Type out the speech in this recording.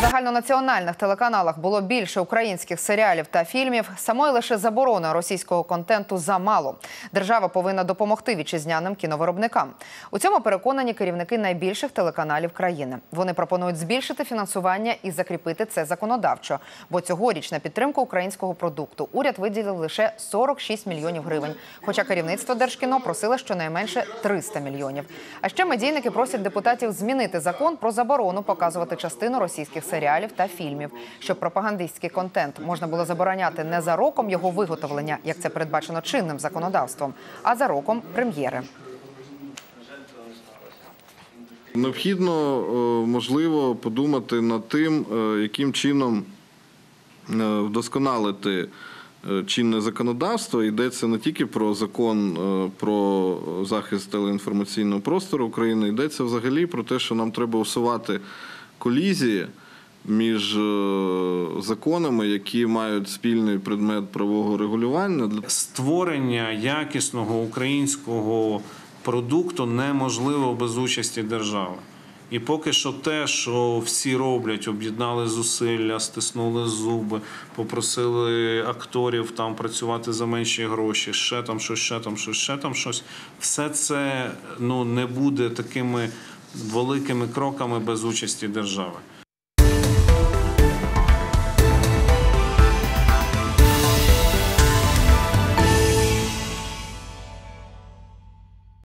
загальнонаціональних телеканалах було більше українських серіалів та фільмів, самої лише заборони російського контенту замало. Держава повинна допомогти вітчизняним кіновиробникам. У цьому переконані керівники найбільших телеканалів країни. Вони пропонують збільшити фінансування і закріпити це законодавчо. Бо цьогоріч на підтримку українського продукту уряд виділив лише 46 мільйонів гривень. Хоча керівництво Держкіно просило щонайменше 300 мільйонів. А ще медійники просять депутатів змінити закон про заборону показувати частину російських серіалів та фільмів, щоб пропагандистський контент можна було забороняти не за роком його виготовлення, як це передбачено чинним законодавством, а за роком прем'єри. Необхідно, е, можливо, подумати над тим, е, яким чином е, вдосконалити чинне законодавство. Йдеться не тільки про закон про захист телеінформаційного простору України, йдеться взагалі про те, що нам треба усувати колізії між е, законами, які мають спільний предмет правового регулювання. для створення якісного українського продукту неможливо без участі держави. І поки що те, що всі роблять, об'єднали зусилля, стиснули зуби, попросили акторів там працювати за менші гроші, ще там щось, ще там щось, ще там щось. Все це ну не буде такими великими кроками без участі держави.